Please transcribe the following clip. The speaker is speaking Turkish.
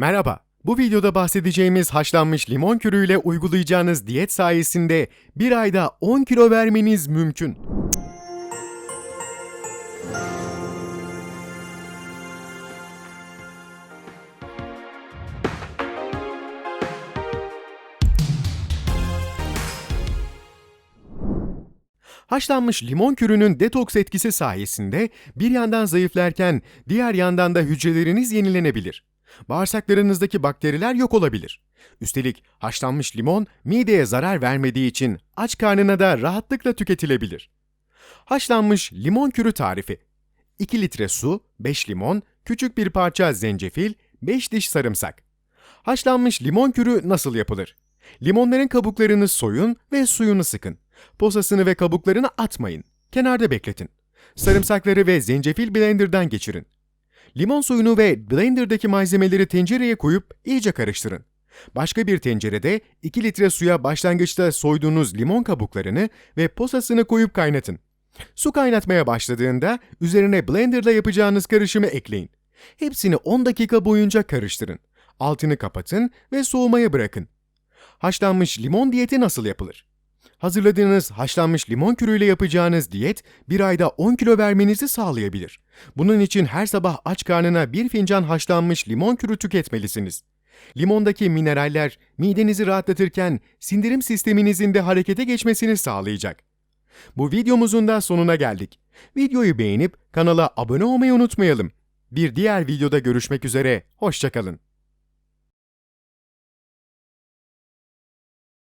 Merhaba. Bu videoda bahsedeceğimiz haşlanmış limon kürüyle uygulayacağınız diyet sayesinde bir ayda 10 kilo vermeniz mümkün. Haşlanmış limon kürünün detoks etkisi sayesinde bir yandan zayıflarken diğer yandan da hücreleriniz yenilenebilir. Bağırsaklarınızdaki bakteriler yok olabilir. Üstelik haşlanmış limon mideye zarar vermediği için aç karnına da rahatlıkla tüketilebilir. Haşlanmış limon kürü tarifi 2 litre su, 5 limon, küçük bir parça zencefil, 5 diş sarımsak. Haşlanmış limon kürü nasıl yapılır? Limonların kabuklarını soyun ve suyunu sıkın. Posasını ve kabuklarını atmayın. Kenarda bekletin. Sarımsakları ve zencefil blenderdan geçirin. Limon suyunu ve blender'daki malzemeleri tencereye koyup iyice karıştırın. Başka bir tencerede 2 litre suya başlangıçta soyduğunuz limon kabuklarını ve posasını koyup kaynatın. Su kaynatmaya başladığında üzerine blenderla yapacağınız karışımı ekleyin. Hepsini 10 dakika boyunca karıştırın. Altını kapatın ve soğumaya bırakın. Haşlanmış limon diyeti nasıl yapılır? Hazırladığınız haşlanmış limon kürüyle yapacağınız diyet bir ayda 10 kilo vermenizi sağlayabilir. Bunun için her sabah aç karnına bir fincan haşlanmış limon kürü tüketmelisiniz. Limondaki mineraller midenizi rahatlatırken sindirim sisteminizin de harekete geçmesini sağlayacak. Bu videomuzun da sonuna geldik. Videoyu beğenip kanala abone olmayı unutmayalım. Bir diğer videoda görüşmek üzere, hoşçakalın.